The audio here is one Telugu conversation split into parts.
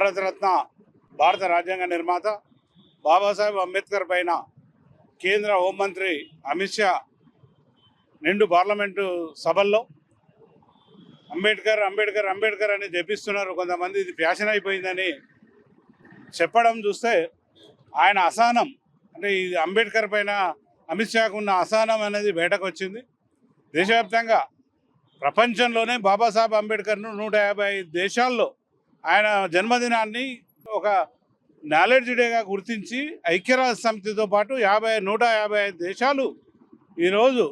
భారతరత్న భారత రాజ్యాంగ నిర్మాత బాబాసాహెబ్ అంబేద్కర్ పైన కేంద్ర హోంమంత్రి అమిత్ షా నిండు పార్లమెంటు సభల్లో అంబేద్కర్ అంబేద్కర్ అంబేద్కర్ అని జపిస్తున్నారు. కొంతమంది ఇది ఫ్యాషన్ అయిపోయిందని చెప్పడం చూస్తే ఆయన అసహనం. అంటే ఇది అంబేద్కర్ పైన అమిత్ షాకు ఉన్న అసహనం అనేది బయటకు వచ్చింది. దేశవ్యాప్తంగా ప్రపంచంలోనే బాబాసాహెబ్ అంబేద్కర్ను నూట యాభై ఐదు దేశాల్లో ఆయన జన్మదినాన్ని ఒక నాలెడ్జ్ డేగా గుర్తించి ఐక్యరాజ్య సమితితో పాటు యాభై నూట యాభై ఐదు దేశాలు ఈరోజు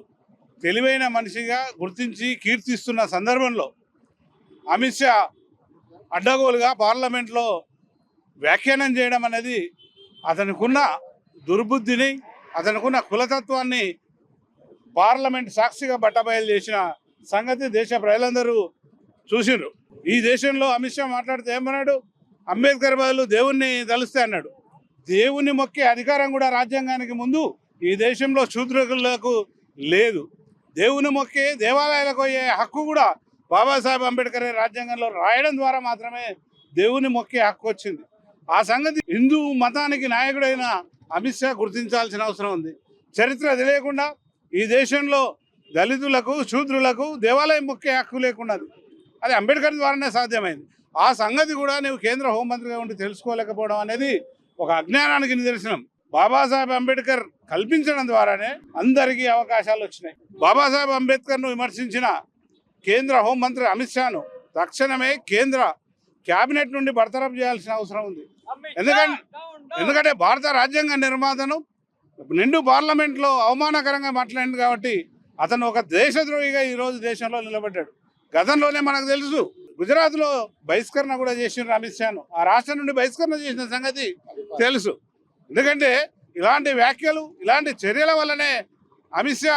తెలివైన మనిషిగా గుర్తించి కీర్తిస్తున్న సందర్భంలో అమిత్ షా అడ్డగోలుగా పార్లమెంట్లో వ్యాఖ్యానం చేయడం అనేది అతనికున్న దుర్బుద్ధిని అతనికున్న కులతత్వాన్ని పార్లమెంట్ సాక్షిగా బట్టబయలు చేసిన సంగతి దేశ ప్రజలందరూ చూసిండ్రు. ఈ దేశంలో అమిత్ షా మాట్లాడితే ఏమన్నాడు? అంబేద్కర్ బదులు దేవుణ్ణి తలుస్తే అన్నాడు. దేవుని మొక్కే అధికారం కూడా రాజ్యాంగానికి ముందు ఈ దేశంలో శూద్రులకు లేదు. దేవుని మొక్కే దేవాలయాలకు అయ్యే హక్కు కూడా బాబాసాహెబ్ అంబేద్కర్ రాజ్యాంగంలో రాయడం ద్వారా మాత్రమే దేవుని మొక్కే హక్కు వచ్చింది. ఆ సంగతి హిందూ మతానికి నాయకుడైన అమిత్ షా గుర్తించాల్సిన అవసరం ఉంది. చరిత్ర తెలియకుండా ఈ దేశంలో దళితులకు శూద్రులకు దేవాలయం మొక్కే హక్కు లేకున్నది. అది అంబేద్కర్ ద్వారానే సాధ్యమైంది. ఆ సంగతి కూడా నువ్వు కేంద్ర హోంమంత్రిగా ఉండి తెలుసుకోలేకపోవడం అనేది ఒక అజ్ఞానానికి నిదర్శనం. బాబాసాహెబ్ అంబేద్కర్ కల్పించడం ద్వారానే అందరికీ అవకాశాలు వచ్చినాయి. బాబాసాహెబ్ అంబేద్కర్ను విమర్శించిన కేంద్ర హోంమంత్రి అమిత్ షాను తక్షణమే కేంద్ర కేబినెట్ నుండి బర్తరఫ్ చేయాల్సిన అవసరం ఉంది. ఎందుకంటే ఎందుకంటే భారత రాజ్యాంగ నిర్మాతను నిండు పార్లమెంట్లో అవమానకరంగా మాట్లాడింది కాబట్టి అతను ఒక దేశద్రోహిగా ఈరోజు దేశంలో నిలబడ్డాడు. గతంలోనే మనకు తెలుసు. గుజరాత్లో బహిష్కరణ కూడా చేసిన అమిత్ షాను. ఆ రాష్ట్రం నుండి బహిష్కరణ చేసిన సంగతి తెలుసు. ఎందుకంటే ఇలాంటి వ్యాఖ్యలు ఇలాంటి చర్యల వల్లనే అమిత్ షా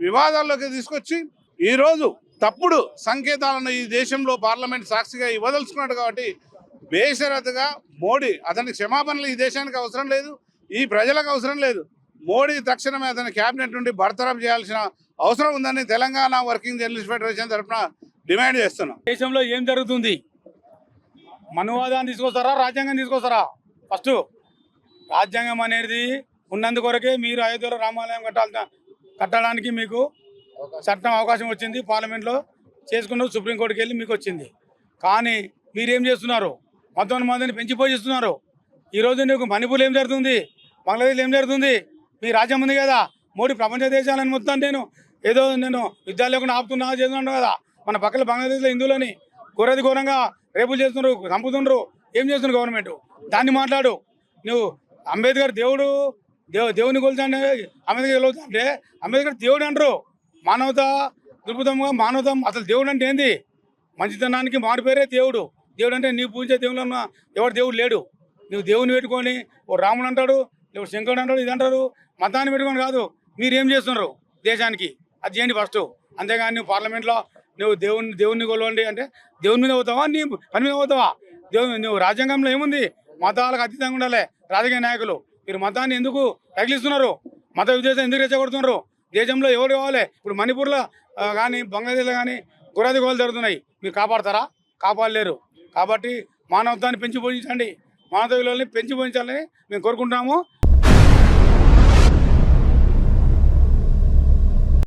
వివాదాల్లోకి తీసుకొచ్చి ఈరోజు తప్పుడు సంకేతాలను ఈ దేశంలో పార్లమెంట్ సాక్షిగా ఇవ్వదలుచుకున్నాడు కాబట్టి బేషరతుగా మోడీ అతని క్షమాపణలు ఈ దేశానికి అవసరం లేదు ఈ ప్రజలకు అవసరం లేదు. మోడీ తక్షణమే అతని క్యాబినెట్ నుండి బర్తరఫ్ చేయాల్సిన అవసరం ఉందని తెలంగాణ వర్కింగ్ జర్నలిస్ట్ ఫెడరేషన్ తరఫున డిమాండ్ చేస్తున్నాం. దేశంలో ఏం జరుగుతుంది? మనువాదాన్ని తీసుకొస్తారా రాజ్యాంగం తీసుకొస్తారా? ఫస్ట్ రాజ్యాంగం అనేది ఉన్నందుకొరకే మీరు అయోధ్యలో రామాలయం కట్టాల్సిన కట్టడానికి మీకు చట్టం అవకాశం వచ్చింది. పార్లమెంట్లో చేసుకున్నారు సుప్రీంకోర్టుకి వెళ్ళి మీకు వచ్చింది. కానీ మీరేం చేస్తున్నారు? మొత్తం మందిని పెంచిపోయిస్తున్నారు ఈరోజు నీకు మణిపూర్ ఏం జరుగుతుంది? బంగ్లాదేశ్లో ఏం జరుగుతుంది? మీ రాజ్యం ఉంది కదా. మోడీ ప్రపంచ దేశాలను మొత్తం నేను ఏదో నేను యుద్ధాలు లేకుండా ఆపుతున్నా చేస్తున్నాను కదా. మన పక్కన బంగ్లాదేశ్లో హిందువులని ఘోరది ఘోరంగా రేపులు చేస్తున్నారు చంపుతున్నారు. ఏం చేస్తున్నారు గవర్నమెంట్? దాన్ని మాట్లాడు. నువ్వు అంబేద్కర్ దేవుడు దేవు దేవుని కొలుతాంటే అంబేద్కర్ అంటే అంబేద్కర్ దేవుడు అంటారు. మానవత దృక్పథంగా మానవతం అసలు దేవుడు అంటే ఏంది? మంచితనానికి మారు పేరే దేవుడు. దేవుడు అంటే నీ పూజే దేవుడు అన్న ఎవడు దేవుడు లేడు. నువ్వు దేవుని పెట్టుకొని ఓ రాముడు అంటాడు లేవు శంకరుడు అంటాడు ఇది అంటారు మతాన్ని పెట్టుకొని కాదు. మీరు ఏం చేస్తున్నారు దేశానికి? అది చేయండి ఫస్ట్ అంతేగాని నువ్వు పార్లమెంట్లో నువ్వు దేవుని దేవుని కొలవండి అంటే దేవుని మీద పోతావా? నీ పని మీద పోతావా? దేవుని నువ్వు రాజ్యాంగంలో ఏముంది? మతాలకు అతీతంగా ఉండాలి రాజకీయ నాయకులు. మీరు మతాన్ని ఎందుకు తగిలిస్తున్నారు మత విద్వేషం ఎందుకు రెచ్చగొడుతున్నారు? దేశంలో ఎవరు కావాలి? ఇప్పుడు మణిపూర్లో కానీ బంగ్లాదేశ్లో కానీ గురాది గోలు జరుగుతున్నాయి. మీరు కాపాడతారా? కాపాడలేరు. కాబట్టి మానవత్వాన్ని పెంచి పోషించండి. మానవ విలువల్ని పెంచి పోషించాలని మేము కోరుకుంటున్నాము.